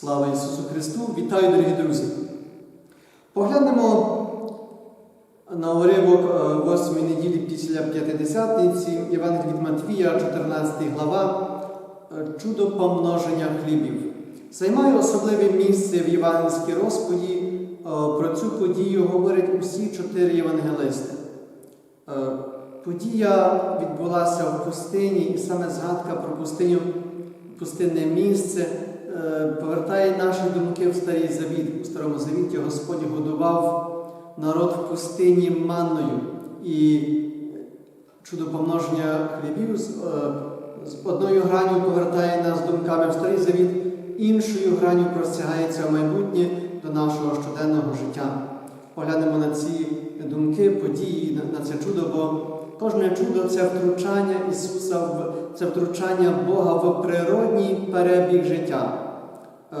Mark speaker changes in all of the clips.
Speaker 1: Слава Ісусу Христу! Вітаю, дорогі друзі! Поглянемо на уривок 8 неділі після П'ятидесятниці, Євангелій від Матвія, 14 глава, е, чудо помноження хлібів. Займає особливе місце в євангельській розповіді. Е, Про цю подію говорять усі чотири євангелисти. Е, Подія відбулася в пустині, і саме згадка про пустиню, пустинне місце е, повертає наші думки в старий завіт. У старому завіті Господь годував народ в пустині манною. І чудо помноження хлібів з, е, з одною граню повертає нас думками в старий завіт, іншою граню простягається в майбутнє до нашого щоденного життя. Поглянемо на ці думки, події, на це чудо, бо кожне чудо це втручання Ісуса, це втручання Бога в природній перебіг життя, е,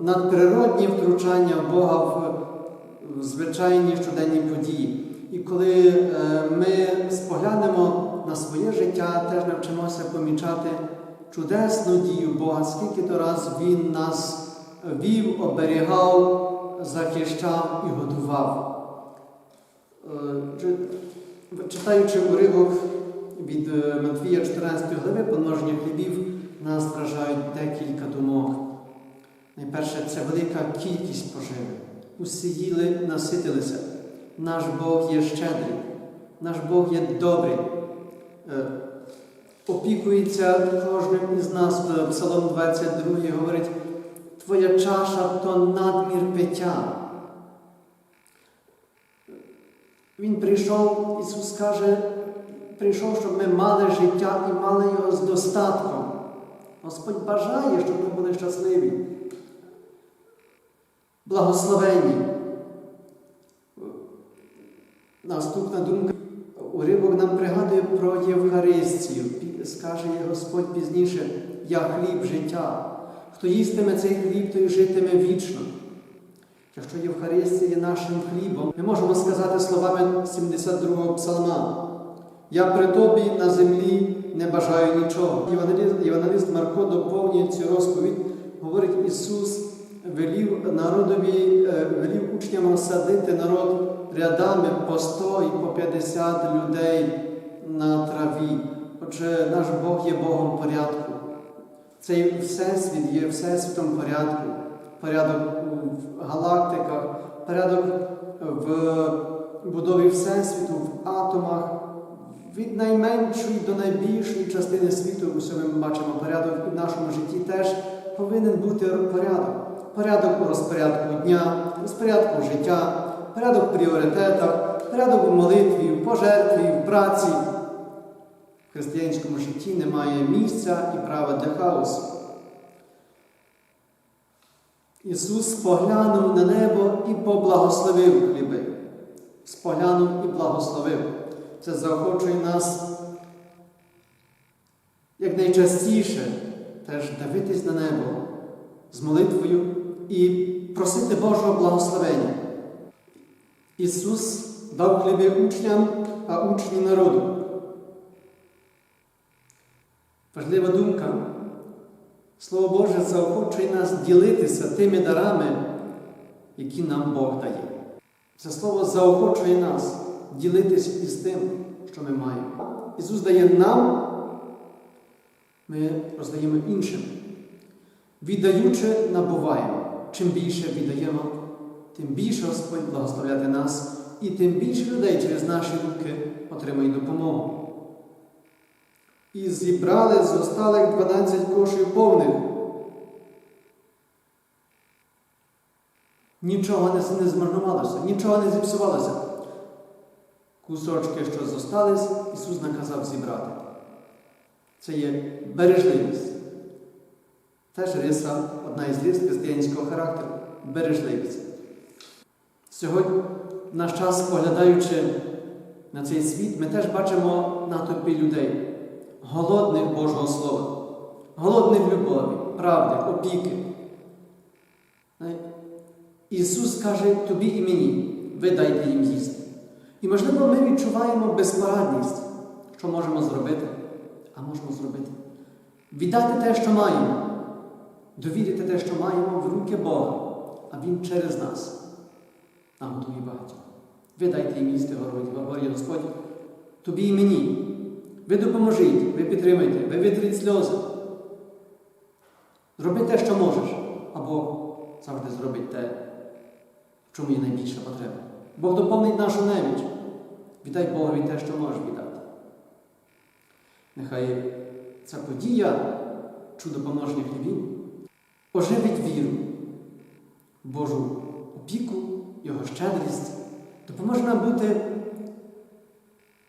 Speaker 1: надприродні втручання Бога в, звичайні щоденні події. І коли е, ми споглянемо на своє життя, теж навчимося помічати чудесну дію Бога, скільки то раз Він нас вів, оберігав, захищав і годував. Чи- Читаючи уривок від е, Матвія 14 глави помноження хлібів, нас вражають декілька думок. Найперше, це велика кількість поживи. Усі їли, наситилися. Наш Бог є щедрий, наш Бог є добрий. Е, Опікується кожним із нас. Е, Псалом 22 говорить, Твоя чаша то надмір пиття. Він прийшов, Ісус каже, прийшов, щоб ми мали життя і мали його з достатком. Господь бажає, щоб ми були щасливі, благословенні. Наступна думка. Уривок нам пригадує про Євхаристію. Скаже Господь пізніше, я хліб життя. Хто їстиме цей хліб, той житиме вічно. Якщо Євхаристія є нашим хлібом, ми можемо сказати словами 72-го псалма. Я при тобі на землі не бажаю нічого. Євангеліст, Марко доповнює цю розповідь, говорить Ісус велів народові, е, велів учням розсадити народ рядами по 100 і по 50 людей на траві. Отже, наш Бог є Богом порядку. Цей всесвіт є всесвітом порядку. Порядок в галактиках, порядок в будові Всесвіту, в атомах, від найменшої до найбільшої частини світу, усе ми бачимо порядок і в нашому житті теж повинен бути порядок. Порядок у розпорядку дня, розпорядку життя, порядок в пріоритетах, порядок у молитві, в пожертві, в праці. В християнському житті немає місця і права для хаосу. Ісус поглянув на небо і поблагословив хліби. Споглянув і благословив. Це заохочує нас якнайчастіше теж дивитись на небо з молитвою і просити Божого благословення. Ісус дав хліби учням, а учні народу. Важлива думка. Слово Боже заохочує нас ділитися тими дарами, які нам Бог дає. Це слово заохочує нас ділитися із тим, що ми маємо. Ісус дає нам, ми роздаємо іншим. Віддаючи, набуваємо. Чим більше віддаємо, тим більше Господь благословляти нас, і тим більше людей через наші руки отримає допомогу. І зібрали з осталих 12 кошів повних. Нічого не, змарнувалося, нічого не зіпсувалося. Кусочки, що зостались, Ісус наказав зібрати. Це є бережливість. Теж риса, одна із рис християнського характеру бережливість. Сьогодні, наш час, поглядаючи на цей світ, ми теж бачимо натовпи людей голодних Божого Слова, голодних любові, правди, опіки. Ісус каже тобі і мені, ви дайте їм їсти. І, можливо, ми відчуваємо безпорадність, що можемо зробити, а можемо зробити. Віддати те, що маємо, довірити те, що маємо в руки Бога, а Він через нас наготує багатьох. Ви дайте їм їсти говорить Господь, тобі і мені. Ви допоможіть, ви підтримайте, ви витріть сльози. Зроби те, що можеш, або завжди зробить те, в чому є найбільша потреба. Бог доповнить нашу неміч. Віддай Богові те, що можеш віддати. Нехай ця подія, чудо помноження хлібів, оживить віру, Божу опіку, Його щедрість, допоможе нам бути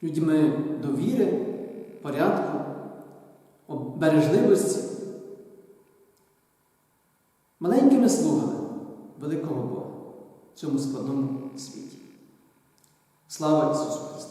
Speaker 1: людьми довіри, порядку, бережливості, маленькими слугами великого Бога в цьому складному світі. Слава Ісусу Христу!